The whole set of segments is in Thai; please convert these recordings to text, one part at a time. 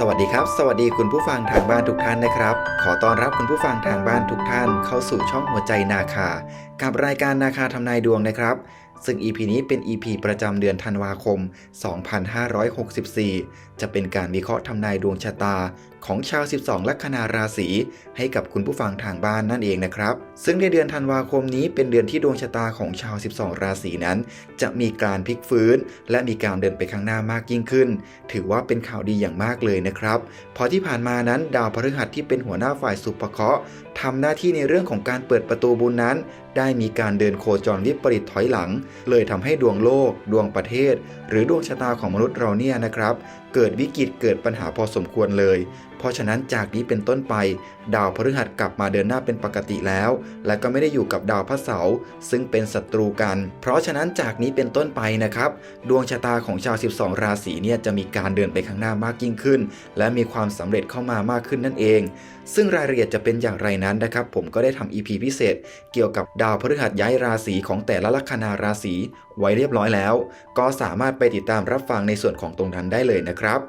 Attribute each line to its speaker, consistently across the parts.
Speaker 1: สวัสดีครับ สวัสดีคุณผู้ฟังทางบ้านทุกท่านนะครับ ขอต้อนรับคุณผู้ฟังทางบ้านทุกท่านเข้าสู่ช่องหัวใจนาคา กับรายการนาคาทำนายดวงนะครับ ซึ่ง EP นี้เป็น EP ประจำเดือนธันวาคม 2564 จะเป็นการวิเคราะห์ทำนายดวงชะตา ของชาว 12 ลัคนาราศีให้กับคุณผู้ฟังทางบ้านนั่นเองนะครับ ซึ่งในเดือนธันวาคมนี้เป็นเดือนที่ดวงชะตาของชาว 12 ราศีนั้น จะมีการพลิกฟื้น และมีการเดินไปข้างหน้ามากยิ่งขึ้น ถือว่าเป็นข่าวดีอย่างมากเลยนะครับพราะที่ผ่านมานั้นดาวพฤหัสที่เป็นหัวหน้าฝ่ายสุภเคราะห์ทำหน้าที่ในเรื่องของการเปิดประตูบุญนั้น ได้มีการเดินโคจรวิปริตถอยหลัง เลยทำให้ดวงโลก ดวงประเทศ หรือดวงชะตาของมนุษย์เราเนี่ยนะครับ เกิดวิกฤตเกิดปัญหาพอสมควรเลย เพราะฉะนั้นจากนี้เป็นต้นไป ดาวพฤหัสกลับมาเดินหน้าเป็นปกติแล้ว และก็ไม่ได้อยู่กับดาวพระเสาร์ซึ่งเป็นศัตรูกัน เพราะฉะนั้นจากนี้เป็นต้นไปนะครับ ดวงชะตาของชาว 12 ราศีเนี่ยจะมีการเดินไปข้างหน้ามากยิ่งขึ้น และมีความสำเร็จเข้ามามากขึ้นนั่นเอง ซึ่งรายละเอียดจะเป็นอย่างไรนั้นนะครับ ผมก็ได้ทำ EP พิเศษ เกี่ยวกับดาวพฤหัสย้ายราศีของแต่ละลัคนาราศีไว้เรียบร้อยแล้ว ก็สามารถไปติดตามรับฟังในส่วนของตรงนั้นได้เลยนะครับ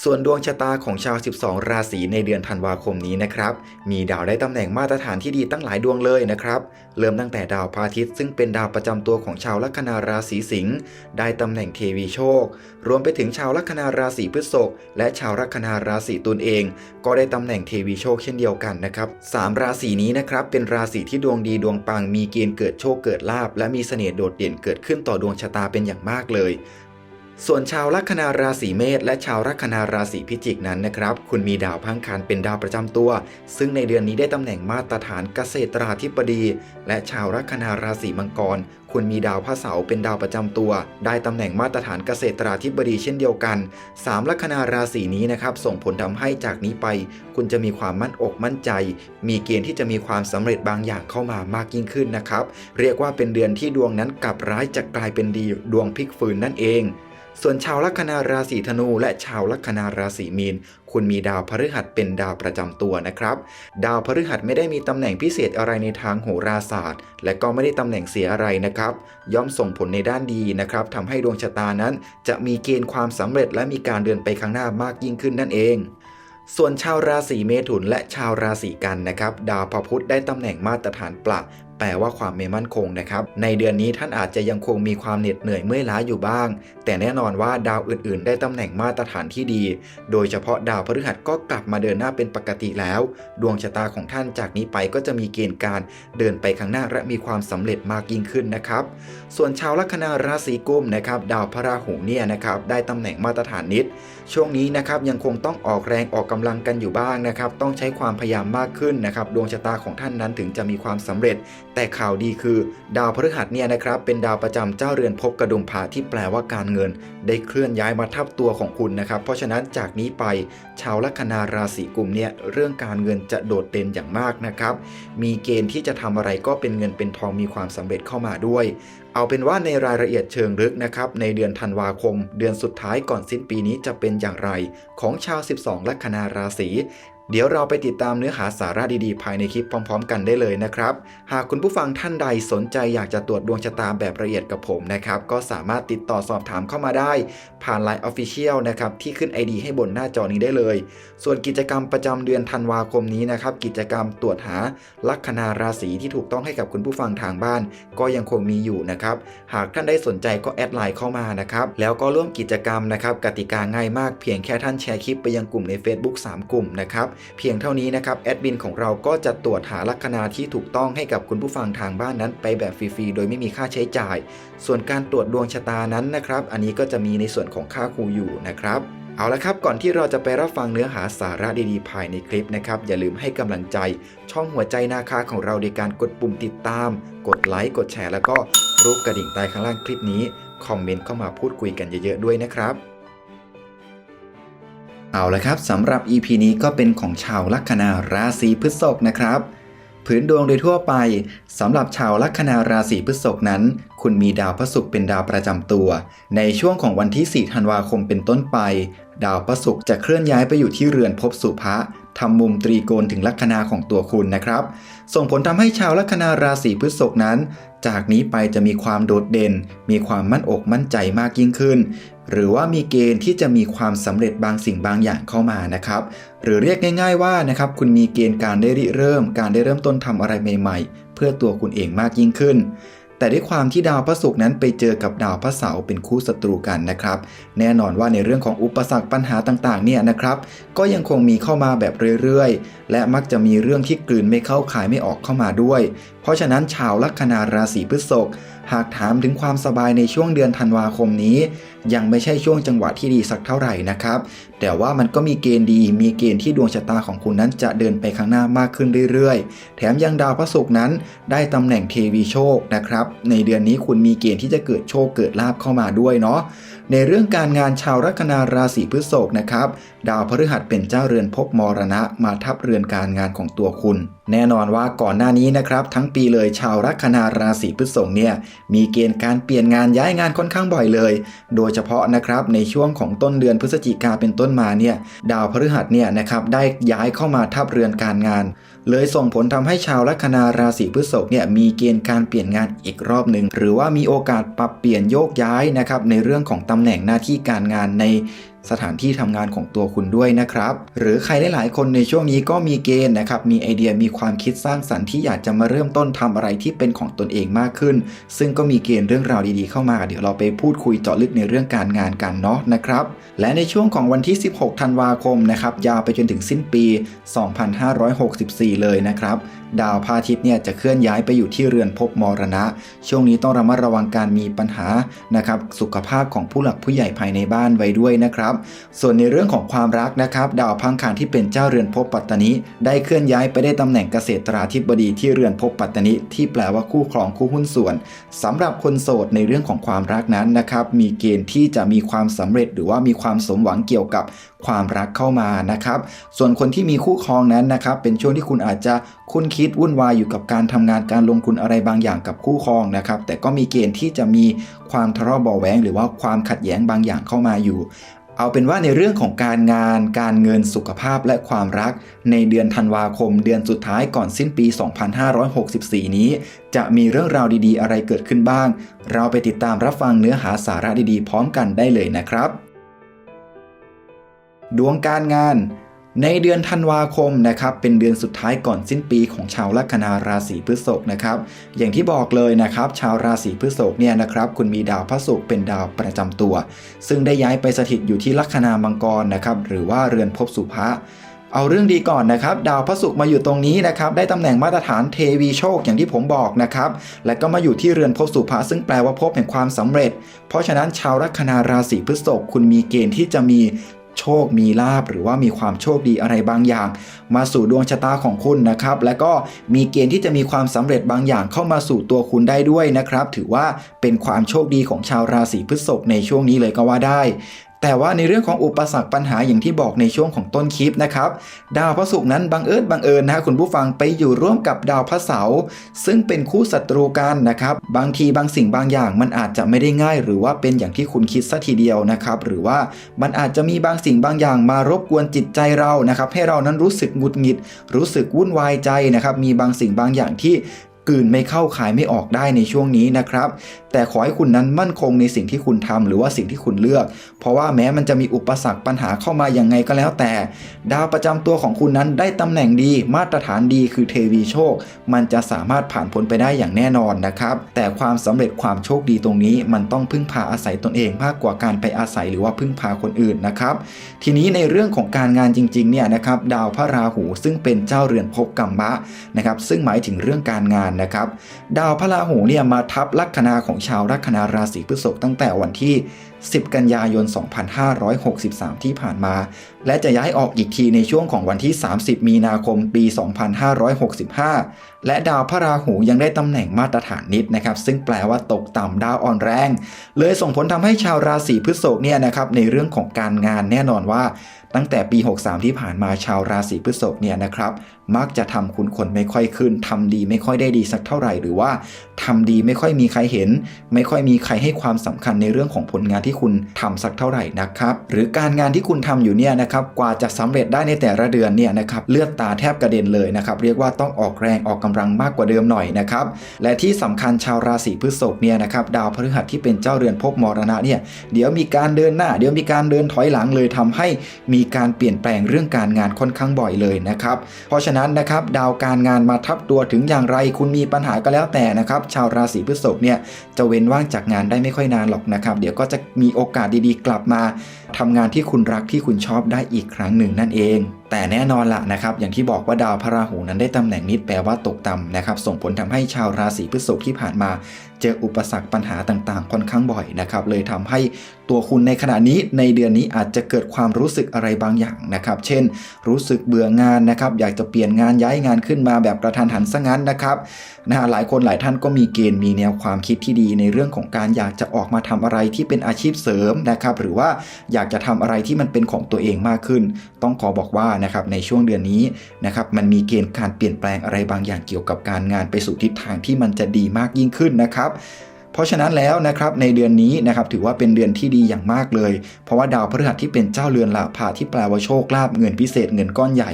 Speaker 1: ส่วนดวงชะตาของชาว 12 ราศีในเดือนธันวาคมนี้นะครับ มีดาวได้ตำแหน่งมาตรฐานที่ดีตั้งหลายดวงเลยนะครับ เริ่มตั้งแต่ดาวพระอาทิตย์ซึ่งเป็นดาวประจำตัวของชาวลัคนาราศีสิงห์ได้ตำแหน่งเทวีโชค รวมไปถึงชาวลัคนาราศีพฤษภและชาวลัคนาราศีตุลเอง ก็ได้ตำแหน่งเทวีโชคเช่นเดียวกันนะครับสามราศีนี้นะครับเป็นราศีที่ดวงดีดวงปังมีเกณฑ์เกิดโชคเกิดลาบและมีเสน่ห์โดดเด่นเกิดขึ้นต่อดวงชะตาเป็นอย่างมากเลย ส่วนชาวลัคนาราศีเมษและชาวลัคนาราศีพิจิกนั้นนะครับ คุณมีดาวพังคันเป็นดาวประจำตัว ซึ่งในเดือนนี้ได้ตำแหน่งมาตรฐานเกษตราธิบดี และชาวลัคนาราศีมังกร คุณมีดาวพระเสาร์เป็นดาวประจำตัว ได้ตำแหน่งมาตรฐานเกษตราธิบดีเช่นเดียวกันสามลัคนาราศีนี้นะครับส่งผลทำให้จากนี้ไป คุณจะมีความมั่นอกมั่นใจ มีเกณฑ์ที่จะมีความสำเร็จบางอย่างเข้ามามากยิ่งขึ้นนะครับ เรียกว่าเป็นเดือนที่ดวงนั้นกลับร้ายจะกลายเป็นดีดวงพลิกฟื้นนั่นเอง ส่วนชาวลัคนาราศีธนู และชาวลัคนาราศีมีน คุณมีดาวพฤหัสเป็นดาวประจำตัวนะครับ ดาวพฤหัสไม่ได้มีตำแหน่งพิเศษอะไรในทางโหราศาสตร์ และก็ไม่ได้ตำแหน่งเสียอะไรนะครับ ย่อมส่งผลในด้านดีนะครับทำให้ดวงชะตานั้น จะมีเกณฑ์ความสำเร็จและมีการเดินไปข้างหน้ามากยิ่งขึ้นนั่นเองส่วนชาวราศีเมถุนและชาวราศีกันนะครับ ดาวพระพุธได้ตำแหน่งมาตรฐานปละแปลว่าความไม่มั่นคงนะครับ ในเดือนนี้ท่านอาจจะยังคงมีความเหน็ดเหนื่อยเมื่อยล้าอยู่บ้าง แต่แน่นอนว่าดาวอื่นๆ ได้ตำแหน่งมาตรฐานที่ดี โดยเฉพาะดาวพฤหัสก็กลับมาเดินหน้าเป็นปกติแล้ว ดวงชะตาของท่านจากนี้ไปก็จะมีเกณฑ์การเดินไปข้างหน้าและมีความสำเร็จมากยิ่งขึ้นนะครับ ส่วนชาวลัคนาราศีกุมนะครับดาวพระราหูเนี่ยนะครับได้ตำแหน่งมาตรฐานนิดช่วงนี้นะครับยังคงต้องออกแรงออกกำลังกันอยู่บ้างนะครับ ต้องใช้ความพยายามมากขึ้นนะครับ ดวงชะตาของท่านนั้นถึงจะมีความสำเร็จ แต่ข่าวดีคือ ดาวพฤหัสเนี่ยนะครับ เป็นดาวประจำเจ้าเรือนภพกระดุมพระที่แปลว่าการเงิน ได้เคลื่อนย้ายมาทับตัวของคุณนะครับ เพราะฉะนั้นจากนี้ไปชาวลัคนาราศีกุมเนี่ยเรื่องการเงินจะโดดเด่นอย่างมากนะครับ มีเกณฑ์ที่จะทำอะไรก็เป็นเงินเป็นทองมีความสำเร็จเข้ามาด้วย เอาเป็นว่าในรายละเอียดเชิงลึกนะครับในเดือนธันวาคม เดือนสุดท้ายก่อนสิ้นปีนี้จะเป็นอย่างไร ของชาว 12 ลัคนาราศี เดี๋ยวเราไปติดตามเนื้อหาสาระดีๆ ภายในคลิปพร้อม ๆ กันได้เลยนะครับ หากคุณผู้ฟังท่านใดสนใจอยากจะตรวจดวงชะตาแบบละเอียดกับผมนะครับ ก็สามารถติดต่อสอบถามเข้ามาได้ ผ่าน Line Official นะครับ ที่ขึ้น ID ให้บนหน้าจอนี้ได้เลย ส่วนกิจกรรมประจำเดือนธันวาคมนี้นะครับ กิจกรรมตรวจหาลัคนาราศีที่ถูกต้องให้กับคุณผู้ฟังทางบ้าน ก็ยังคงมีอยู่นะครับ หากท่านได้สนใจก็แอดไลน์เข้ามานะครับ แล้วก็ร่วมกิจกรรมนะครับ กติกาง่ายมากเพียงแค่ท่านแชร์คลิปไปยังกลุ่มใน Facebook 3 กลุ่มนะครับเพียงเท่านี้นะครับแอดมินของเราก็จะตรวจหาลัคนาที่ถูกต้องให้กับคุณผู้ฟังทางบ้านนั้น ไปแบบฟรีๆโดยไม่มีค่าใช้จ่าย ส่วนการตรวจดวงชะตานั้นนะครับ อันนี้ก็จะมีในส่วนของค่าครูอยู่นะครับเอาละครับก่อนที่เราจะไปรับฟังเนื้อหาสาระดีๆ ภายในคลิปนะครับ อย่าลืมให้กำลังใจ ช่องหัวใจนาคาของเราโดยการกดปุ่มติดตาม กดไลค์กดแชร์แล้วก็รูปกระดิ่งใต้ข้างล่างคลิปนี้คอมเมนต์เข้ามาพูดคุยกันเยอะๆด้วยนะครับ เอาละครับสำหรับ EP นี้ก็เป็นของชาวลัคนาราศีพฤษภนะครับ พื้นดวงโดยทั่วไปสำหรับชาวลัคนาราศีพฤษภนั้น คุณมีดาวพระศุกร์เป็นดาวประจำตัว ในช่วงของวันที่ 4 ธันวาคมเป็นต้นไป ดาวพระศุกร์จะเคลื่อนย้ายไปอยู่ที่เรือนภพสุภะ ทำมุมตรีโกณถึงลัคนาของตัวคุณนะครับ ส่งผลทำให้ชาวลัคนาราศีพฤษภนั้น จากนี้ไปจะมีความโดดเด่น มีความมั่นอกมั่นใจมากยิ่งขึ้น หรือว่ามีเกณฑ์ที่จะมีความสำเร็จบางสิ่งบางอย่างเข้ามานะครับ หรือเรียกง่าย ๆว่านะครับคุณมีเกณฑ์การได้ริเริ่ม การได้เริ่มต้นทำอะไรใหม่ ๆ เพื่อตัวคุณเองมากยิ่งขึ้น แต่ด้วยความที่ดาวพระศุกร์นั้นไปเจอกับดาวพระเสาร์เป็นคู่ศัตรูกันนะครับ แน่นอนว่าในเรื่องของอุปสรรคปัญหาต่างๆเนี่ยนะครับ ก็ยังคงมีเข้ามาแบบเรื่อยๆ และมักจะมีเรื่องที่กลืนไม่เข้าขายไม่ออกเข้ามาด้วย เพราะฉะนั้นชาวลัคนาราศีพฤษภ หากถามถึงความสบายในช่วงเดือนธันวาคมนี้ ยังไม่ใช่ช่วงจังหวะที่ดีสักเท่าไหร่นะครับ แต่ว่ามันก็มีเกณฑ์ดี มีเกณฑ์ที่ดวงชะตาของคุณนั้นจะเดินไปข้างหน้ามากขึ้นเรื่อยๆ แถมยังดาวพระศุกร์นั้น ได้ตำแหน่งเทวีโชคนะครับ ในเดือนนี้คุณมีเกณฑ์ที่จะเกิดโชคเกิดลาภเข้ามาด้วยเนาะ ในเรื่องการงานชาวลัคนาราศีพฤษภนะครับ ดาวพฤหัสเป็นเจ้าเรือนภพมรณะมาทับเรือนการงานของตัวคุณ แน่นอนว่าก่อนหน้านี้นะครับ ทั้งปีเลยชาวลัคนาราศีพฤษภเนี่ยมีเกณฑ์การเปลี่ยนงานย้ายงานค่อนข้างบ่อยเลย โดยเฉพาะนะครับในช่วงของต้นเดือนพฤศจิกาเป็นต้นมาเนี่ยดาวพฤหัสเนี่ยนะครับได้ย้ายเข้ามาทับเรือนการงาน เลยส่งผลทำให้ชาวลัคนาราศีพฤษภเนี่ยมีเกณฑ์การเปลี่ยนงานอีกรอบหนึ่งหรือว่ามีโอกาสปรับเปลี่ยนโยกย้ายนะครับในเรื่องของตำแหน่งหน้าที่การงานใน สถานที่ทำงานของตัวคุณด้วยนะครับ หรือใครหลายๆคนในช่วงนี้ก็มีเกณฑ์นะครับ มีไอเดียมีความคิดสร้างสรรค์ที่อยากจะมาเริ่มต้นทำอะไรที่เป็นของตนเองมากขึ้น ซึ่งก็มีเกณฑ์เรื่องราวดีๆเข้ามา เดี๋ยวเราไปพูดคุยเจาะลึกในเรื่องการงานกันเนาะนะครับ และในช่วงของวันที่ 16 ธันวาคมนะครับ ยาวไปจนถึงสิ้นปี 2564 เลยนะครับ ดาวพระอาทิตย์เนี่ยจะเคลื่อนย้ายไปอยู่ที่เรือนภพมรณะ ช่วงนี้ต้องระมัดระวังการมีปัญหานะครับสุขภาพของผู้หลักผู้ใหญ่ภายในบ้านไว้ด้วยนะครับ ส่วนในเรื่องของความรักนะครับ ดาวพังคารที่เป็นเจ้าเรือนภพปัตตนิได้เคลื่อนย้ายไปได้ตำแหน่งเกษตราธิบดีที่เรือนภพปัตตนิที่แปลว่าคู่ครองคู่หุ้นส่วนสำหรับคนโสดในเรื่องของความรักนั้นนะครับมีเกณฑ์ที่จะมีความสำเร็จหรือว่ามีความสมหวังเกี่ยวกับ ความรักเข้ามานะครับ ส่วนคนที่มีคู่ครองนั้นนะครับ เป็นช่วงที่คุณอาจจะคุ้นคิดวุ่นวายอยู่กับการทำงานการลงทุนอะไรบางอย่างกับคู่ครองนะครับ แต่ก็มีเกณฑ์ที่จะมีความทะเลาะเบาแหวงหรือว่าความขัดแย้งบางอย่างเข้ามาอยู่เอาเป็นว่าในเรื่องของการงาน การเงินสุขภาพและความรัก ในเดือนธันวาคม เดือนสุดท้ายก่อนสิ้นปี 2564 นี้ จะมีเรื่องราวดีๆ อะไรเกิดขึ้นบ้าง เราไปติดตามรับฟังเนื้อหาสาระดีๆ พร้อมกันได้เลยนะครับ ดวงการงาน ในเดือนธันวาคมนะครับเป็นเดือนสุดท้ายก่อนสิ้นปีของชาวลัคนาราศีพฤษภนะครับ อย่างที่บอกเลยนะครับ ชาวราศีพฤษภเนี่ยนะครับ คุณมีดาวพระศุกร์เป็นดาวประจำตัว ซึ่งได้ย้ายไปสถิตอยู่ที่ลัคนามังกรนะครับ หรือว่าเรือนภพสุภะเอาเรื่องดีก่อนนะครับ ดาวพระศุกร์มาอยู่ตรงนี้นะครับ ได้ตำแหน่งมาตรฐานเทวีโชคอย่างที่ผมบอกนะครับ และก็มาอยู่ที่เรือนภพสุภะซึ่งแปลว่าภพแห่งความสำเร็จ เพราะฉะนั้นชาวลัคนาราศีพฤษภคุณมีเกณฑ์ที่จะมี โชคมีลาบหรือว่ามีความโชคดีอะไรบางอย่าง มาสู่ดวงชะตาของคุณนะครับ และก็มีเกณฑ์ที่จะมีความสำเร็จบางอย่างเข้ามาสู่ตัวคุณได้ด้วยนะครับ ถือว่าเป็นความโชคดีของชาวราศีพฤษภในช่วงนี้เลยก็ว่าได้ แต่ว่าในเรื่องของอุปสรรคปัญหาอย่างที่บอกในช่วงของต้นคลิปนะครับ ดาวพระศุกร์นั้นบังเอิญบังเอิญนะคุณผู้ฟังไปอยู่ร่วมกับดาวพระเสาร์ซึ่งเป็นคู่ศัตรูกันนะครับ บางทีบางสิ่งบางอย่างมันอาจจะไม่ได้ง่าย หรือว่าเป็นอย่างที่คุณคิดซะทีเดียวนะครับ หรือว่ามันอาจจะมีบางสิ่งบางอย่างมารบกวนจิตใจเรานะครับ ให้เรานั้นรู้สึกหงุดหงิด รู้สึกวุ่นวายใจนะครับ มีบางสิ่งบางอย่างที่ กืนไม่เข้าขายไม่ออกได้ในช่วงนี้นะครับ แต่ขอให้คุณนั้นมั่นคงในสิ่งที่คุณทำหรือว่าสิ่งที่คุณเลือก เพราะว่าแม้มันจะมีอุปสรรคปัญหาเข้ามาอย่างไงก็แล้วแต่ ดาวประจำตัวของคุณนั้นได้ตำแหน่งดี มาตรฐานดีคือเทวีโชค มันจะสามารถผ่านพ้นไปได้อย่างแน่นอนนะครับ แต่ความสำเร็จความโชคดีตรงนี้ มันต้องพึ่งพาอาศัยตนเองมากกว่าการไปอาศัยหรือว่าพึ่งพาคนอื่นนะครับทีนี้ในเรื่องของการงานจริงๆเนี่ยนะครับดาวพระราหูซึ่งเป็นเจ้าเรือนภพกัมมะนะครับซึ่งหมายถึงเรื่องการงานนะครับ ดาวพระราหูเนี่ยมาทับลัคนาของชาวลัคนาราศีพฤษภตั้งแต่วันที่ 10 กันยายน 2563 ที่ผ่านมา และจะย้ายออกอีกทีในช่วงของวันที่ 30 มีนาคมปี 2565 และดาวพระราหูยังได้ตำแหน่งมาตรฐานนิดนะครับ ซึ่งแปลว่าตกต่ำดาวอ่อนแรง เลยส่งผลทำให้ชาวราศีพฤษภเนี่ยนะครับในเรื่องของการงานแน่นอนว่า ตั้งแต่ปี 63 ที่ผ่านมาชาวราศีพฤษภเนี่ยนะครับมักจะทำคุณคนไม่ค่อยขึ้นทำดีไม่ค่อยได้ดีสักเท่าไหร่ หรือว่าทำดีไม่ค่อยมีใครเห็น ไม่ค่อยมีใครให้ความสำคัญในเรื่องของผลงานที่คุณทำสักเท่าไหร่นะครับหรือการงานที่คุณทำอยู่เนี่ยนะครับกว่าจะสำเร็จได้ในแต่ละเดือนเนี่ยนะครับเลือดตาแทบกระเด็นเลยนะครับเรียกว่าต้องออกแรงออกกำลังมากกว่าเดิมหน่อยนะครับและที่สำคัญชาวราศีพฤษภเนี่ยนะครับดาวพฤหัสที่เป็นเจ้าเรือนภพมรณะเนี่ยเดี๋ยวมีการเดินหน้า เดี๋ยวมีการเดินถอยหลังเลยทำให้มีการเปลี่ยนแปลงเรื่องการงานค่อนข้างบ่อยเลยนะครับ เพราะฉะนั้นนะครับดาวการงานมาทับตัวถึงอย่างไร คุณมีปัญหาก็แล้วแต่นะครับ ชาวราศีพฤษภเนี่ยจะเว้นว่างจากงานได้ไม่ค่อยนานหรอกนะครับ เดี๋ยวก็จะมีโอกาสดีๆ กลับมาทำงานที่คุณรักที่คุณชอบได้อีกครั้งหนึ่งนั่นเอง แต่แน่นอนละนะครับอย่างที่บอกว่าดาวพระราหูนั้นได้ตำแหน่งนิดแปลว่าตกต่ำนะครับส่งผลทำให้ชาวราศีพฤษภที่ผ่านมา เจออุปสรรคปัญหาต่างๆ ค่อนข้างบ่อยนะครับเลยทำให้ตัวคุณในขณะนี้ในเดือนนี้อาจจะเกิดความรู้สึกอะไรบางอย่างนะครับเช่น รู้สึกเบื่องานนะครับอยากจะเปลี่ยนงานย้ายงานขึ้นมาแบบกระทันหันซะงั้นนะครับนะฮะหลายคนหลายท่านก็มีเกณฑ์มีแนวความคิดที่ดีในเรื่องของการอยากจะออกมาทำอะไรที่เป็นอาชีพเสริมนะครับหรือว่าอยากจะทำอะไรที่มันเป็นของตัวเองมากขึ้น ต้องขอบอกว่านะครับในช่วงเดือนนี้นะครับมันมีเกณฑ์การเปลี่ยนแปลงอะไรบางอย่างเกี่ยวกับการงานไปสู่ทิศทางที่มันจะดีมากยิ่งขึ้นนะครับ เพราะฉะนั้นแล้วนะครับในเดือนนี้นะครับถือว่าเป็นเดือนที่ดีอย่างมากเลย เพราะว่าดาวพฤหัสที่เป็นเจ้าเรือนลาภาที่แปลว่าโชคลาภเงินพิเศษเงินก้อนใหญ่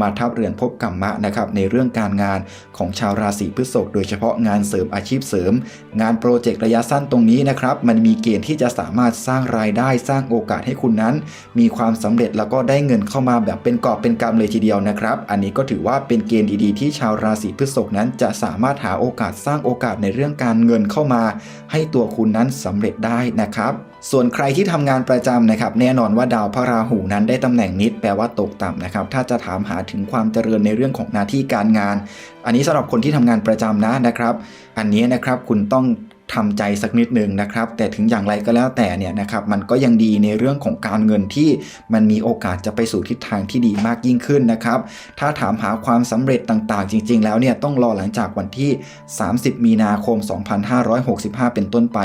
Speaker 1: มาทับเรือนภพกรรมะนะครับในเรื่องการงานของชาวราศีพฤษภโดยเฉพาะงานเสริมอาชีพเสริม งานโปรเจกต์ระยะสั้นตรงนี้นะครับมันมีเกณฑ์ที่จะสามารถสร้างรายได้สร้างโอกาสให้คุณนั้น มีความสำเร็จแล้วก็ได้เงินเข้ามาแบบเป็นกอบเป็นกำเลยทีเดียวนะครับ อันนี้ก็ถือว่าเป็นเกณฑ์ดีๆ ที่ชาวราศีพฤษภนั้นจะสามารถหาโอกาสสร้างโอกาสในเรื่องการเงินเข้ามาให้ตัวคุณนั้นสำเร็จได้นะครับส่วนใครที่ทำงานประจำนะครับแน่นอนว่าดาวพระราหูนั้นได้ตำแหน่งนิดแปลว่าตกต่ำนะครับถ้าจะถามหาถึงความเจริญในเรื่องของหน้าที่การงาน อันนี้สำหรับคนที่ทำงานประจำนะนะครับ อันนี้นะครับคุณต้อง ทำใจสักนิดหนึ่งนะครับ แต่ถึงอย่างไรก็แล้วแต่เนี่ยนะครับมันก็ยังดีในเรื่องของการเงินที่มันมีโอกาสจะไปสู่ทิศทางที่ดีมากยิ่งขึ้นนะครับ ถ้าถามหาความสำเร็จต่างๆ จริง ๆ แล้วเนี่ยต้องรอหลังจากวันที่ 30 มีนาคม 2565 เป็นต้นไป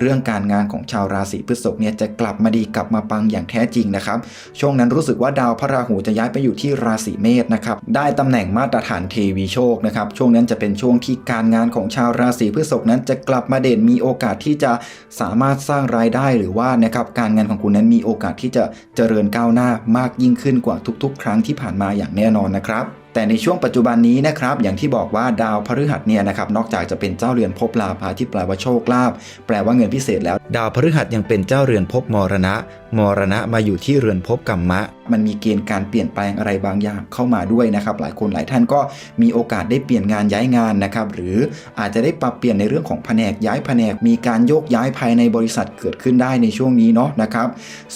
Speaker 1: เรื่องการงานของชาวราศีพฤษภเนี่ยจะกลับมาดีกลับมาปังอย่างแท้จริงนะครับช่วงนั้นรู้สึกว่าดาวพระราหูจะย้ายไปอยู่ที่ราศีเมษนะครับได้ตำแหน่งมาตรฐานเทวีโชคนะครับช่วงนั้นจะเป็นช่วงที่การงานของชาวราศีพฤษภนั้นจะกลับมาเด่นมีโอกาสที่จะสามารถสร้างรายได้หรือว่านะครับการงานของคุณนั้นมีโอกาสที่จะเจริญก้าวหน้ามากยิ่งขึ้นกว่าทุกๆ ครั้งที่ผ่านมาอย่างแน่นอนนะครับแต่ในช่วงปัจจุบันนี้นะครับอย่างที่บอกว่าดาวพฤหัสเนี่ยนะครับนอกจากจะเป็นเจ้าเรือนภพลาภาที่แปลว่าโชคลาภแปลว่าเงินพิเศษแล้ว ดาวพฤหัสยังเป็นเจ้าเรือนภพมรณะ มรณะมาอยู่ที่เรือนภพกรรมะ มันมีเกณฑ์การเปลี่ยนแปลงอะไรบางอย่างเข้ามาด้วยนะครับ หลายคนหลายท่านก็มีโอกาสได้เปลี่ยนงานย้ายงานนะครับ หรืออาจจะได้ปรับเปลี่ยนในเรื่องของแผนกย้ายแผนก มีการโยกย้ายภายในบริษัทเกิดขึ้นได้ในช่วงนี้เนาะนะครับ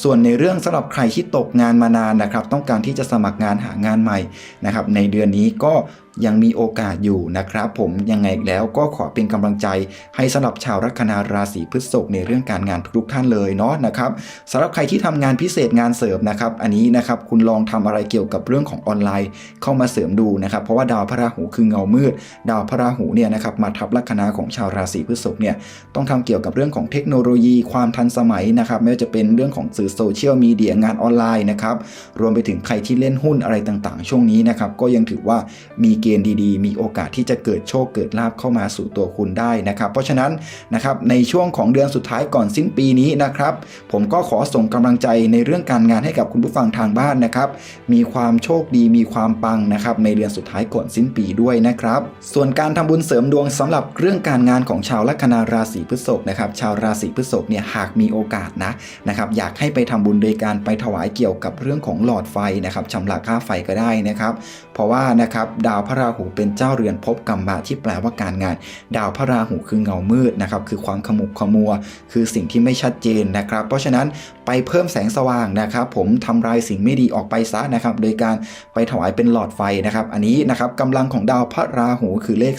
Speaker 1: ส่วนในเรื่องสำหรับใครที่ตกงานมานานนะครับ ต้องการที่จะสมัครงานหางานใหม่นะครับ ในเดือนนี้ก็ยังมีโอกาสอยู่นะครับ ผมยังไงแล้วก็ขอเป็นกำลังใจให้สำหรับชาวลัคนาราศีพฤษภในเรื่องการงานทุกท่านเลยเนาะนะครับสำหรับใครที่ทำงานพิเศษงานเสริมนะครับอันนี้นะครับคุณลองทำอะไรเกี่ยวกับเรื่องของออนไลน์ เข้ามาเสริมดูนะครับเพราะว่าดาวพระราหูคือเงามืด ดาวพระราหูเนี่ยนะครับมาทับลัคนาของชาวราศีพฤษภเนี่ยต้องทำเกี่ยวกับเรื่องของเทคโนโลยีความทันสมัยนะครับไม่ว่าจะเป็นเรื่องของสื่อโซเชียลมีเดียงานออนไลน์นะครับรวมไปถึงใครที่เล่นหุ้นอะไรต่างๆ ช่วงนี้นะครับก็ยังถือว่ามีเกณฑ์ดีๆ มีโอกาสที่จะเกิดโชคเกิดลาภเข้ามาสู่ตัวคุณได้นะครับ เพราะฉะนั้นนะครับในช่วงของเดือนสุดท้ายก่อนสิ้นปีนี้นะครับ ผมก็ขอส่งกำลังใจในเรื่องการงานให้กับคุณผู้ฟังทางบ้านนะครับ มีความโชคดีมีความปังนะครับ ในเดือนสุดท้ายก่อนสิ้นปีด้วยนะครับ ส่วนการทำบุญเสริมดวงสำหรับเรื่องการงานของชาวลัคนาราศีพฤษภนะครับ ชาวราศีพฤษภเนี่ยหากมีโอกาสนะนะครับ อยากให้ไปทำบุญโดยการไปถวายเกี่ยวกับเรื่องของหลอดไฟนะครับชำระค่าไฟก็ได้นะครับ เพราะว่านะครับดาวพระราหูเป็นเจ้าเรือนภพกรรมะที่แปลว่าการงาน ดาวพระราหูคือเงามืดนะครับคือความขมุกขมัว คือสิ่งที่ไม่ชัดเจนนะครับ เพราะฉะนั้นไปเพิ่มแสงสว่างนะครับ ผมทำลายสิ่งไม่ดีออกไปซะนะครับ โดยการไปถวายเป็นหลอดไฟนะครับ อันนี้นะครับกำลังของดาวพระราหูคือเลข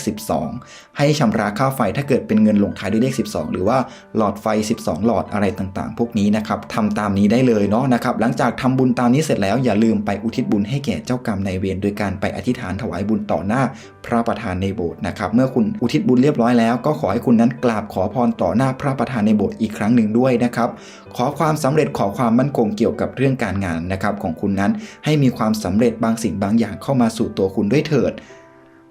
Speaker 1: 12 ให้ชำระค่าไฟถ้าเกิดเป็นเงินลงท้ายด้วยเลข 12 หรือว่าหลอดไฟ 12 หลอดอะไรต่างๆ พวกนี้นะครับทำตามนี้ได้เลยเนาะนะครับหลังจากทำบุญตามนี้เสร็จแล้วอย่าลืมไปอุทิศบุญให้แก่เจ้ากรรมนายเวรโดยการไปอธิษฐานถวายบุญต่อหน้าพระประธานในโบสถ์นะครับ เมื่อคุณอุทิศบุญเรียบร้อยแล้วก็ขอให้คุณนั้นกราบขอพรต่อหน้าพระประธานในโบสถ์อีกครั้งหนึ่งด้วยนะครับ ขอความสำเร็จขอความมั่นคงเกี่ยวกับเรื่องการงานนะครับของคุณนั้นให้มีความสำเร็จบางสิ่งบางอย่างเข้ามาสู่ตัวคุณด้วยเถิด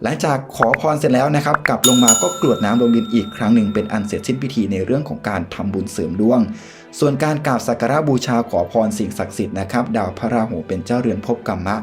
Speaker 1: หลังจากขอพรเสร็จแล้วนะครับ กลับลงมาก็กรวดน้ำลงดินอีกครั้งหนึ่งเป็นอันเสร็จสิ้นพิธีในเรื่องของการทำบุญเสริมดวง ส่วนการกราบสักการะบูชาขอพรสิ่งศักดิ์สิทธิ์นะครับ ดาวพระราหูเป็นเจ้าเรือนภพกรรมะ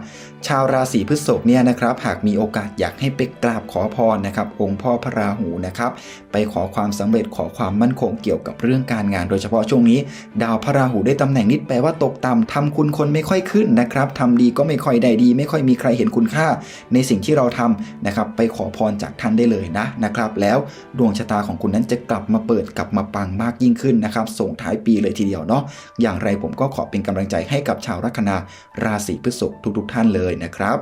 Speaker 1: ชาวราศีพฤษภเนี่ยนะครับ หากมีโอกาสอยากให้ไปกราบขอพรนะครับ องค์พ่อพระราหูนะครับ ไปขอความสำเร็จขอความมั่นคงเกี่ยวกับเรื่องการงาน โดยเฉพาะช่วงนี้ ดาวพระราหูได้ตำแหน่งนิดแปลว่าตกต่ำทำคุณคนไม่ค่อยขึ้นนะครับทำดีก็ไม่ค่อยได้ดี ไม่ค่อยมีใครเห็นคุณค่า ในสิ่งที่เราทำนะครับ ไปขอพรจากท่านได้เลยนะนะครับ แล้วดวงชะตาของคุณนั้นจะกลับมาเปิดกลับมาปังมากยิ่งขึ้นนะครับ ส่งท้ายปีเลยทีเดียวเนาะอย่างไรผมก็ขอเป็นกำลังใจให้กับชาวลัคนาราศีพฤษภทุกๆ ท่านเลยยนะครับ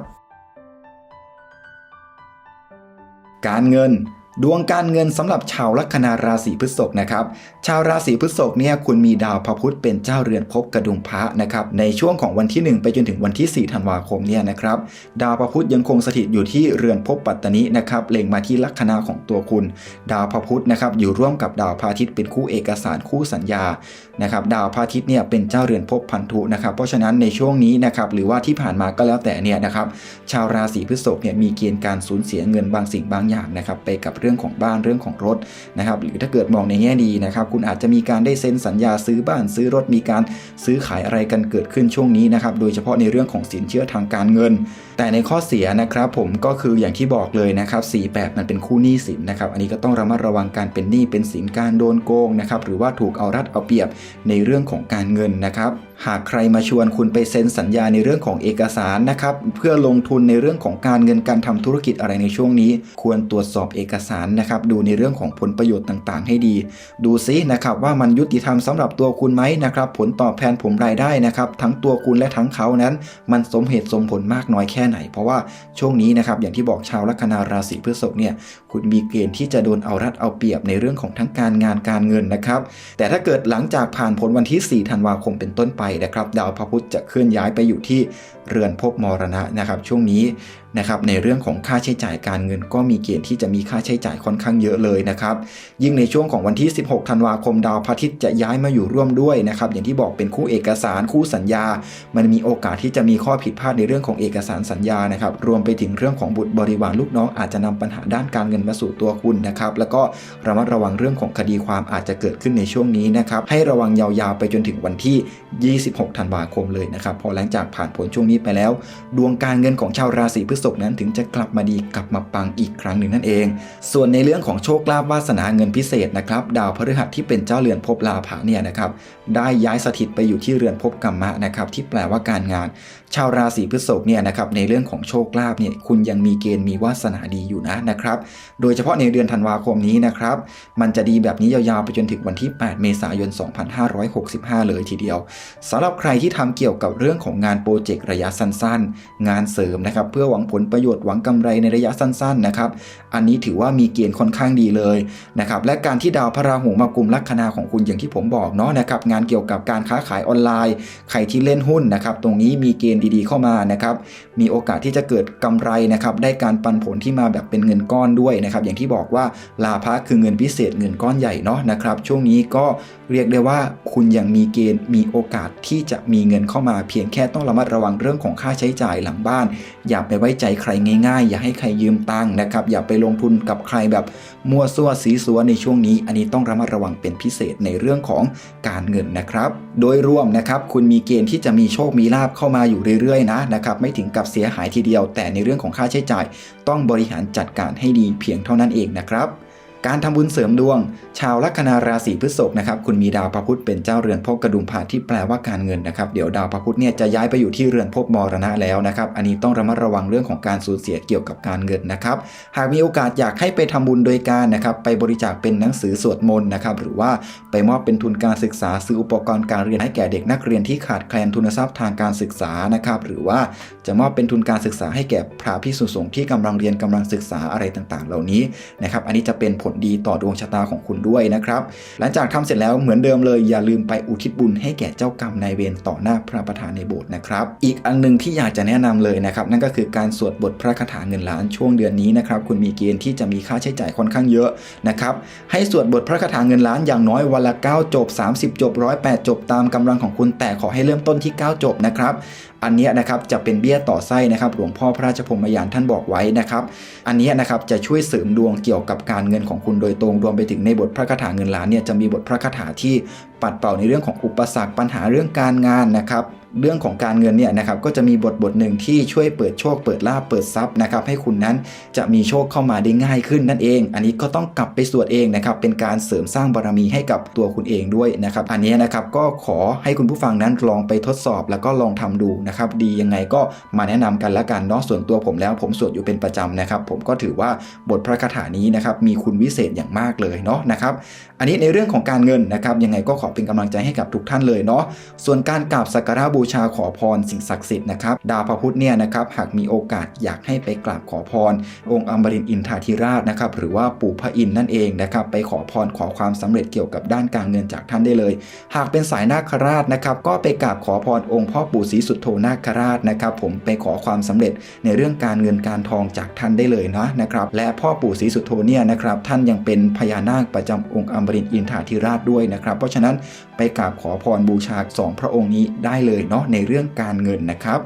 Speaker 1: การเงิน ดวงการเงินสำหรับชาวลัคนาราศีพฤษภนะครับ ชาวราศีพฤษภเนี่ยคุณมีดาวพระพุธเป็นเจ้าเรือนภพกระดุมพระนะครับ ในช่วงของวันที่ 1 ไปจนถึงวันที่ 4 ธันวาคมเนี่ยนะครับ ดาวพระพุธยังคงสถิตอยู่ที่เรือนภพปัตตนินะครับ เล็งมาที่ลัคนาของตัวคุณ ดาวพระพุธนะครับอยู่ร่วมกับดาวพระอาทิตย์เป็นคู่เอกสารคู่สัญญา นะครับ ดาวพระอาทิตย์เนี่ยเป็นเจ้าเรือนภพพันธุนะครับ เพราะฉะนั้นในช่วงนี้นะครับหรือว่าที่ผ่านมาก็แล้วแต่เนี่ยนะครับ ชาวราศีพฤษภเนี่ยมีเกณฑ์การสูญเสียเงินบางสิ่งบางอย่างนะครับไปกับเรื่องของบ้านเรื่องของรถนะครับหรือถ้าเกิดมองในแง่ดีนะครับคุณอาจจะมีการได้เซ็นสัญญาซื้อบ้านซื้อรถมีการซื้อขายอะไรกันเกิดขึ้นช่วงนี้นะครับโดยเฉพาะในเรื่องของสินเชื่อทางการเงิน แต่ในข้อเสียนะครับผมก็คืออย่างที่บอกเลยนะครับ48มันเป็นคู่หนี้สินนะครับอันนี้ก็ต้องระมัดระวังการเป็นหนี้เป็นสินการโดนโกงนะครับหรือว่าถูกเอารัดเอาเปรียบในเรื่องของการเงินนะครับ หากใครมาชวนคุณไปเซ็นสัญญาในเรื่องของเอกสารนะครับเพื่อลงทุนในเรื่องของการเงินการทำธุรกิจอะไรในช่วงนี้ ควรตรวจสอบเอกสารนะครับดูในเรื่องของผลประโยชน์ต่างๆ ให้ดี ดูซินะครับว่ามันยุติธรรมสำหรับตัวคุณไหมนะครับผลตอบแทนผมรายได้นะครับทั้งตัวคุณและทั้งเขานั้น มันสมเหตุสมผลมากน้อยแค่ไหน เพราะว่าช่วงนี้นะครับอย่างที่บอกชาวลัคนาราศีพฤษภเนี่ยคุณมีเกณฑ์ที่จะโดนเอารัดเอาเปรียบในเรื่องของทั้งการงานการเงินนะครับ แต่ถ้าเกิดหลังจากผ่านพ้นวันที่ 4 ธันวาคมเป็นต้นไปนะครับ ดาวพระพุธจะเคลื่อนย้ายไปอยู่ที่เรือนภพมรณะนะครับ ช่วงนี้นะครับในเรื่องของค่าใช้จ่ายการเงินก็มีเกณฑ์ที่จะมีค่าใช้จ่ายค่อนข้างเยอะเลยนะครับ ยิ่งในช่วงของวันที่ 16 ธันวาคมดาวพระอาทิตย์จะย้ายมาอยู่ร่วมด้วยนะครับอย่างที่บอกเป็นคู่เอกสารคู่สัญญา มันมีโอกาสที่จะมีข้อผิดพลาดในเรื่องของเอกสารสัญญานะครับรวมไปถึงเรื่องของบุตรบริวารลูกน้องอาจจะนำปัญหาด้านการเงินมาสู่ตัวคุณนะครับแล้วก็ระมัดระวังเรื่องของคดีความอาจจะเกิดขึ้นในช่วงนี้นะครับให้ระวังยาวๆไปจนถึงวันที่ 26 ธันวาคมเลยนะครับพอหลังจากผ่านพ้นช่วงนี้ไปแล้ว ดวงการเงินของชาวราศีพฤษภนั้นถึงจะกลับมาดีกลับมาปังอีกครั้งหนึ่งนั่นเอง ส่วนในเรื่องของโชคลาภวาสนาเงินพิเศษนะครับดาวพฤหัสที่เป็นเจ้าเรือนภพลาภะเนี่ยนะครับได้ย้ายสถิตไปอยู่ที่เรือนภพกรรมะนะครับที่แปลว่าการงาน ชาวราศีพฤษภเนี่ยนะครับในเรื่องของโชคลาภเนี่ยคุณยังมีเกณฑ์มีวาสนาดีอยู่นะนะครับ โดยเฉพาะในเดือนธันวาคมนี้นะครับ มันจะดีแบบนี้ยาวๆไปจนถึงวันที่ 8 เมษายน 2565 เลยทีเดียวสำหรับใครที่ทำเกี่ยวกับเรื่องของงานโปรเจกต์ระยะสั้นๆ งานเสริมนะครับ เพื่อหวังผลประโยชน์หวังกำไรในระยะสั้นๆนะครับ อันนี้ถือว่ามีเกณฑ์ค่อนข้างดีเลยนะครับ และการที่ดาวพระราหูมากลุ่มลัคนาของคุณอย่างที่ผมบอกเนาะนะครับ งานเกี่ยวกับการค้าขายออนไลน์ ใครที่เล่นหุ้นนะครับ ตรงนี้มีเกณฑ์ดีๆเข้ามานะครับมีโอกาสที่จะเกิดกำไรนะครับได้การปันผลที่มาแบบเป็นเงินก้อนด้วยนะครับอย่างที่บอกว่าลาภะคือเงินพิเศษเงินก้อนใหญ่เนาะนะครับช่วงนี้ก็ เรียกได้ว่าคุณยังมีเกณฑ์มีโอกาสที่จะมีเงินเข้ามาเพียงแค่ต้องระมัดระวังเรื่องของค่าใช้จ่ายหลังบ้าน อย่าไปไว้ใจใครง่าย ๆ อย่าให้ใครยืมตังค์นะครับ อย่าไปลงทุนกับใครแบบมั่วซั่วสีสัวในช่วงนี้ อันนี้ต้องระมัดระวังเป็นพิเศษในเรื่องของการเงินนะครับ โดยรวมนะครับคุณมีเกณฑ์ที่จะมีโชคมีลาบเข้ามาอยู่เรื่อยๆนะนะครับไม่ถึงกับเสียหายทีเดียว แต่ในเรื่องของค่าใช้จ่าย ต้องบริหารจัดการให้ดีเพียงเท่านั้นเองนะครับ การทำบุญเสริมดวง ชาวลัคนาราศีพฤษภนะครับคุณมีดาวพระพุธเป็นเจ้าเรือนภพกระดุมพาที่แปลว่าการเงินนะครับเดี๋ยวดาวพระพุธเนี่ยจะย้ายไปอยู่ที่เรือนภพมรณะแล้วนะครับอันนี้ต้องระมัดระวังเรื่องของการสูญเสียเกี่ยวกับการเงินนะครับหากมีโอกาสอยากให้ไปทำบุญโดยการนะครับไปบริจาคเป็นหนังสือสวดมนต์นะครับหรือว่าไปมอบเป็นทุนการศึกษาซื้ออุปกรณ์การเรียนให้แก่เด็กนักเรียนที่ขาดแคลนทุนทรัพย์ทางการศึกษานะครับหรือว่าจะมอบเป็นทุนการศึกษาให้แก่พระพิสุสงฆ์ที่กำลังเรียนกำลังศึกษาอะไรต่างๆ เหล่านี้นะครับอันนี้จะเป็นผลดีต่อดวงชะตาของคุณด้วยนะครับ หลังจากทำเสร็จแล้วเหมือนเดิมเลยอย่าลืมไปอุทิศบุญให้แก่เจ้ากรรมนายเวรต่อหน้าพระประธานในโบสถ์นะครับ อีกอันหนึงที่อยากจะแนะนำเลยนะครับ นั่นก็คือการสวดบทพระคาถาเงินล้านช่วงเดือนนี้นะครับคุณมีเกณฑ์ที่จะมีค่าใช้จ่ายค่อนข้างเยอะนะครับให้สวดบทพระคาถาเงินล้านอย่างน้อยวันละ 9 จบ 30 จบ108จบตามกำลังของคุณแต่ขอให้เริ่มต้นที่ 9 จบนะครับอันนี้นะครับจะเป็นเบี้ยต่อไส้นะครับหลวงพ่อพระราชพรหมยานท่านบอกไว้นะครับ อันนี้นะครับจะช่วยเสริมดวงเกี่ยวกับการเงินของคุณโดยตรงรวมไปถึงในบทพระคาถาเงินล้านเนี่ยจะมีบทพระคาถาที่ปัดเป่าในเรื่องของอุปสรรคปัญหาเรื่องการงานนะครับ เรื่องของการเงินเนี่ยนะครับก็จะมีบทบทหนึ่งที่ช่วยเปิดโชคเปิดลาภเปิดทรัพย์นะครับให้คุณนั้นจะมีโชคเข้ามาได้ง่ายขึ้นนั่นเอง อันนี้ก็ต้องกลับไปสวดเองนะครับเป็นการเสริมสร้างบารมีให้กับตัวคุณเองด้วยนะครับอันนี้นะครับก็ขอให้คุณผู้ฟังนั้นลองไปทดสอบแล้วก็ลองทำดูนะครับดียังไงก็มาแนะนำกันละกันเนาะส่วนตัวผมแล้ว ผมสวดอยู่เป็นประจำนะครับผมก็ถือว่าบทพระคาถานี้นะครับมีคุณวิเศษอย่างมากเลยเนาะนะครับอันนี้ในเรื่องของการเงินนะครับยังไงก็ขอเป็นกำลังใจให้กับทุกท่านเลยเนาะส่วนการกราบสักการะบูชาขอพรสิ่งศักดิ์สิทธิ์นะครับ ดาวพระพุธเนี่ยนะครับหากมีโอกาสอยากให้ไปกราบขอพร องค์อมรินทร์อินทาธิราชนะครับหรือว่าปู่พระอินทร์นั่นเองนะครับไปขอพรขอความสำเร็จเกี่ยวกับด้านการเงินจากท่านได้เลย หากเป็นสายนาคราชนะครับก็ไปกราบขอพรองค์พ่อปู่ศรีสุดโธนาคราชนะครับผมไปขอความสำเร็จในเรื่องการเงินการทองจากท่านได้เลยนะนะครับและพ่อปู่ศรีสุดโธเนี่ยนะครับท่านยังเป็นพญานาคประจำองค์อมรินทร์อินทาธิราชด้วยนะครับ เพราะฉะนั้น ไปกราบขอพรบูชาสองพระองค์นี้ได้เลยเนาะในเรื่องการเงินนะครับ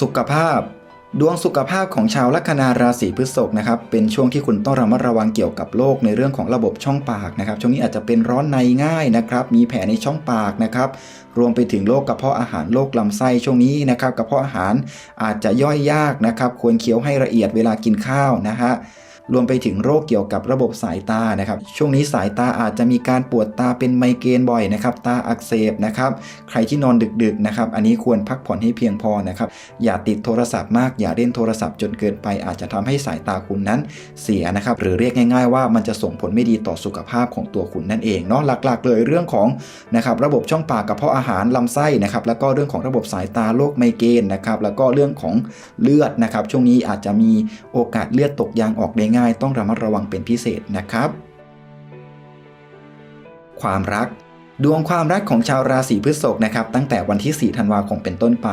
Speaker 1: สุขภาพดวงสุขภาพของชาวลัคนาราศีพฤษภนะครับเป็นช่วงที่คุณต้องระมัดระวังเกี่ยวกับโรคในเรื่องของระบบช่องปากนะครับ ช่วงนี้อาจจะเป็นร้อนในง่ายนะครับ มีแผลในช่องปากนะครับ รวมไปถึงโรคกระเพาะอาหารโรคลำไส้ช่วงนี้นะครับกระเพาะอาหารอาจจะย่อยยากนะครับ ควรเคี้ยวให้ละเอียดเวลากินข้าวนะฮะ รวมไปถึงโรคเกี่ยวกับระบบสายตานะครับ ช่วงนี้สายตาอาจจะมีการปวดตาเป็นไมเกรนบ่อยนะครับ ตาอักเสบนะครับ ใครที่นอนดึกๆนะครับ อันนี้ควรพักผ่อนให้เพียงพอนะครับ อย่าติดโทรศัพท์มาก อย่าเล่นโทรศัพท์จนเกินไป อาจจะทำให้สายตาคุณนั้นเสียนะครับ หรือเรียกง่าย ๆ ว่ามันจะส่งผลไม่ดีต่อสุขภาพของตัวคุณนั่นเองเนาะ หลักๆ เลยเรื่องของนะครับระบบช่องปากกระเพาะอาหารลำไส้นะครับ แล้วก็เรื่องของระบบสายตาโรคไมเกรนนะครับ แล้วก็เรื่องของเลือดนะครับ ช่วงนี้อาจจะมีโอกาสเลือดตกยางออกได้ง่ายต้องระมัดระวังเป็นพิเศษนะครับ ความรัก ดวงความรักของชาวราศีพฤษภนะครับตั้งแต่วันที่ 4 ธันวาคมเป็นต้นไป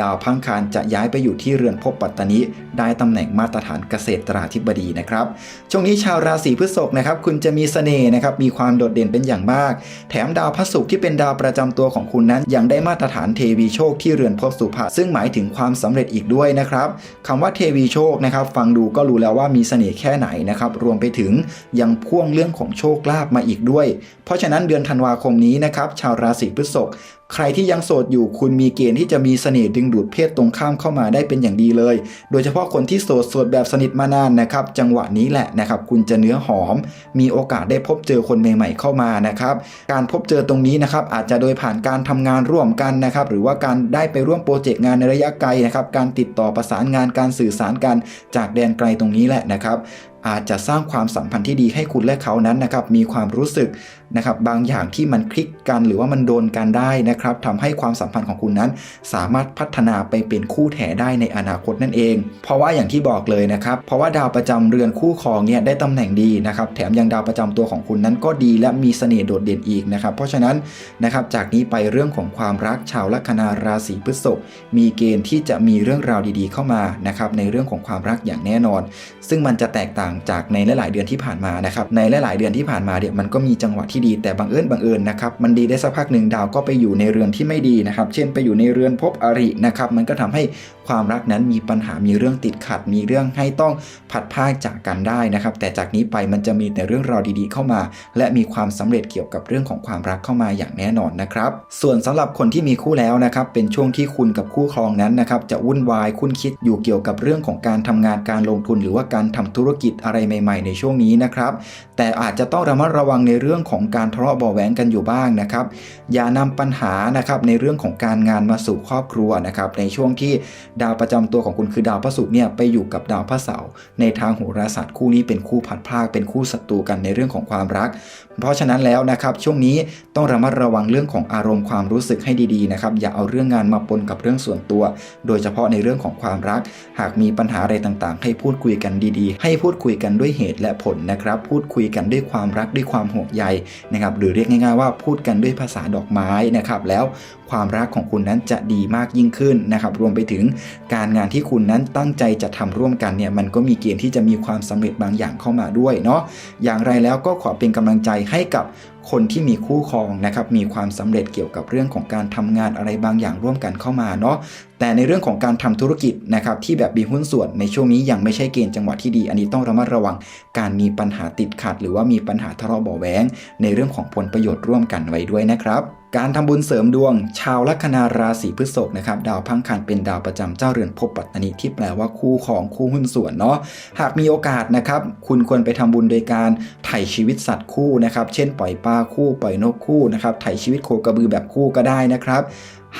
Speaker 1: ดาวพังคารจะย้ายไปอยู่ที่เรือนภพปัตตานิได้ตำแหน่งมาตรฐานเกษตราธิบดีนะครับช่วงนี้ชาวราศีพฤษภนะครับคุณจะมีเสน่ห์นะครับมีความโดดเด่นเป็นอย่างมาก แถมดาวพระศุกร์ที่เป็นดาวประจำตัวของคุณนั้น ยังได้มาตรฐานเทวีโชคที่เรือนภพสุภะซึ่งหมายถึงความสำเร็จอีกด้วยนะครับคำว่าเทวีโชคนะครับฟังดูก็รู้แล้วว่ามีเสน่ห์แค่ไหนนะครับรวมไปถึงยังพ่วงเรื่องของโชคลาภมาอีกด้วย เพราะฉะนั้นเดือนธันวาคมนี้นะครับชาวราศีพฤษภใครที่ยังโสดอยู่คุณมีเกณฑ์ที่จะมีเสน่ห์ดึงดูดเพศตรงข้ามเข้ามาได้เป็นอย่างดีเลย โดยเฉพาะคนที่โสดโสดแบบสนิทมานานนะครับ จังหวะนี้แหละนะครับ คุณจะเนื้อหอม มีโอกาสได้พบเจอคนใหม่ ๆ เข้ามานะครับ การพบเจอตรงนี้นะครับ อาจจะโดยผ่านการทำงานร่วมกันนะครับ หรือว่าการได้ไปร่วมโปรเจกต์งานในระยะไกลนะครับ การติดต่อประสานงานการสื่อสารกันจากแดนไกลตรงนี้แหละนะครับอาจจะสร้างความสัมพันธ์ที่ดีให้คุณและเขานั้นนะครับมีความรู้สึกนะครับบางอย่างที่มันคลิกกันหรือว่ามันโดนกันได้นะครับทำให้ความสัมพันธ์ของคุณนั้น สามารถพัฒนาไปเป็นคู่แถได้ในอนาคตนั่นเอง เพราะว่าอย่างที่บอกเลยนะครับ เพราะว่าดาวประจำเรือนคู่ครองเนี่ยได้ตำแหน่งดีนะครับ แถมยังดาวประจำตัวของคุณนั้นก็ดีและมีเสน่ห์โดดเด่นอีกนะครับ เพราะฉะนั้นนะครับจากนี้ไปเรื่องของความรักชาวลัคนาราศีพฤษภมีเกณฑ์ที่จะมีเรื่องราวดีๆ เข้ามานะครับในเรื่องของความรักอย่างแน่นอน ซึ่งมันจะแตกต่างจากในหลายๆเดือนที่ผ่านมานะครับในหลายๆเดือนที่ผ่านมาเนี่ยมันก็มีจังหวะที่ดีแต่บังเอิญบังเอิญนะครับมันดีได้สักพักหนึ่งดาวก็ไปอยู่ในเรือนที่ไม่ดีนะครับ เช่นไปอยู่ในเรือนภพอรินะครับ มันก็ทำให้ความรักนั้นมีปัญหามีเรื่องติดขัด มีเรื่องให้ต้องผัดพากจากกันได้นะครับ แต่จากนี้ไปมันจะมีแต่เรื่องราวดีๆเข้ามา และมีความสำเร็จเกี่ยวกับเรื่องของความรักเข้ามาอย่างแน่นอนนะครับ ส่วนสำหรับคนที่มีคู่แล้วนะครับเป็นช่วงที่คุณกับคู่ครองนั้นนะครับจะวุ่นวายคุ้นคิดอยู่เกี่ยวกับเรื่องของการทำงานการลงทุน หรือว่าการทำธุรกิจอะไรใหม่ ๆ ในช่วงนี้นะครับแต่อาจจะต้องระมัดระวังในเรื่องของการทะเลาะเบาแหวงกันอยู่บ้างนะครับ อย่านำปัญหานะครับในเรื่องของการงานมาสู่ครอบครัวนะครับ ในช่วงที่ดาวประจำตัวของคุณคือดาวพระศุกร์เนี่ยไปอยู่กับดาวพระเสาร์ในทางโหราศาสตร์คู่นี้เป็นคู่ผัดพลากเป็นคู่ศัตรูกันในเรื่องของความรัก เพราะฉะนั้นแล้วนะครับช่วงนี้ต้องระมัดระวังเรื่องของอารมณ์ความรู้สึกให้ดีๆนะครับอย่าเอาเรื่องงานมาปนกับเรื่องส่วนตัว โดยเฉพาะในเรื่องของความรัก หากมีปัญหาอะไรต่างๆ ให้พูดคุยกันดีๆ ให้พูดคุยกันด้วยเหตุและผลนะครับ พูดคุยกันด้วยความรักด้วยความห่วงใยนะครับหรือเรียกง่ายๆว่าพูดกันด้วยภาษาดอกไม้นะครับแล้วความรักของคุณนั้นจะดีมากยิ่งขึ้นนะครับ รวมไปถึงการงานที่คุณนั้นตั้งใจจะทำร่วมกันเนี่ยมันก็มีเกณฑ์ที่จะมีความสำเร็จบางอย่างเข้ามาด้วยเนาะอย่างไรแล้วก็ขอเป็นกำลังใจให้กับ คนที่มีคู่ครองนะครับมีความสำเร็จเกี่ยวกับเรื่องของการทำงานอะไรบางอย่างร่วมกันเข้ามาเนาะแต่ในเรื่องของการทำธุรกิจนะครับที่แบบมีหุ้นส่วนในช่วงนี้ยังไม่ใช่เกณฑ์จังหวะที่ดี อันนี้ต้องระมัดระวังการมีปัญหาติดขัด หรือว่ามีปัญหาทะเลาะเบาะแวงในเรื่องของผลประโยชน์ร่วมกันไว้ด้วยนะครับการทำบุญเสริมดวง ชาวลัคนาราศีพฤษภนะครับดาวพังคันเป็นดาวประจำเจ้าเรือนภพปัตตานีที่แปลว่าคู่ของคู่หุ้นส่วนเนาะหากมีโอกาสนะครับคุณควรไปทำบุญโดยการไถ่ชีวิตสัตว์คู่นะครับเช่นปล่อยปลาคู่ปล่อยนกคู่นะครับไถ่ชีวิตโคกระบือแบบคู่ก็ได้นะครับ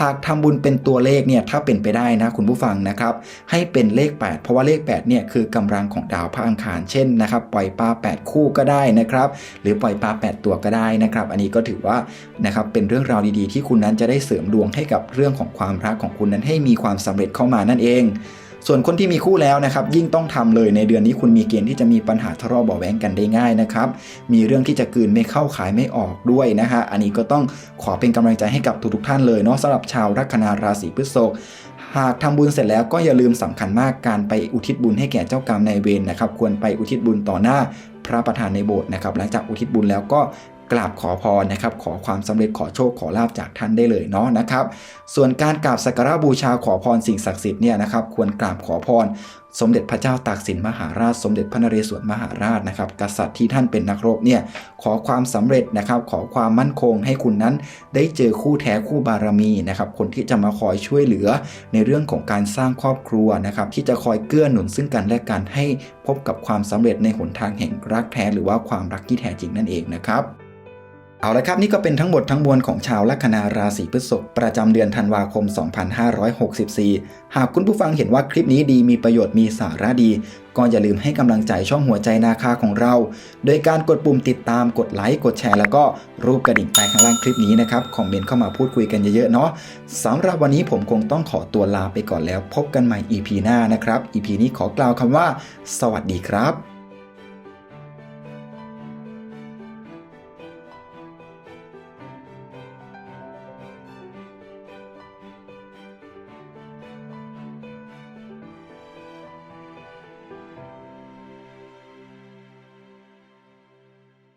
Speaker 1: หากทำบุญเป็นตัวเลขเนี่ยถ้าเป็นไปได้นะคุณผู้ฟังนะครับให้เป็นเลข 8 เพราะว่าเลข8เนี่ยคือกำลังของดาวพระอังคารเช่นนะครับปล่อยปลา 8 คู่ก็ได้นะครับ หรือปล่อยปลา 8 ตัวก็ได้นะครับ อันนี้ก็ถือว่านะครับเป็นเรื่องราวดีๆ ที่คุณนั้นจะได้เสริมดวงให้กับเรื่องของความรักของคุณนั้นให้มีความสำเร็จเข้ามานั่นเอง ส่วนคนที่มีคู่แล้วนะครับยิ่งต้องทำเลยในเดือนนี้คุณมีเกณฑ์ที่จะมีปัญหาทะเลาะเบาแวงกันได้ง่ายนะครับมีเรื่องที่จะกืนไม่เข้าขายไม่ออกด้วยนะฮะอันนี้ก็ต้องขอเป็นกำลังใจให้กับทุกๆท่านเลยเนาะสำหรับชาวลัคนาราศีพฤษภหากทำบุญเสร็จแล้วก็อย่าลืมสำคัญมากการไปอุทิศบุญให้แก่เจ้ากรรมนายเวรนะครับ ควรไปอุทิศบุญต่อหน้าพระประธานในโบสถ์นะครับ หลังจากอุทิศบุญแล้วก็ กราบขอพรนะครับ ขอความสำเร็จขอโชคขอลาบจากท่านได้เลยเนาะนะครับ ส่วนการกราบสักการะบูชาขอพรสิ่งศักดิ์สิทธิ์เนี่ยนะครับควรกราบขอพรสมเด็จพระเจ้าตากสินมหาราช สมเด็จพระนเรศวรมหาราชนะครับ กษัตริย์ที่ท่านเป็นนักรบเนี่ยขอความสำเร็จนะครับ ขอความมั่นคงให้คุณนั้นได้เจอคู่แท้คู่บารมีนะครับ คนที่จะมาคอยช่วยเหลือในเรื่องของการสร้างครอบครัวนะครับ ที่จะคอยเกื้อหนุนซึ่งกันและกันให้พบกับความสำเร็จในหนทางแห่งรักแท้หรือว่าความรักที่แท้จริงนั่นเองนะครับ เอาละครับนี่ก็เป็นทั้งหมดทั้งมวลของชาวลัคนาราศีพฤษภประจำเดือนธันวาคม 2564 หากคุณผู้ฟังเห็นว่าคลิปนี้ดีมีประโยชน์มีสาระดี ก็อย่าลืมให้กำลังใจช่องหัวใจนาคาของเรา โดยการกดปุ่มติดตามกดไลค์กดแชร์แล้วก็รูปกระดิ่งใต้ข้างล่างคลิปนี้นะครับคอมเมนต์เข้ามาพูดคุยกันเยอะๆเนาะสำหรับวันนี้ผมคงต้องขอตัวลาไปก่อนแล้ว พบกันใหม่ EP หน้านะครับ EP นี้ขอกล่าวคำว่า สวัสดีครับ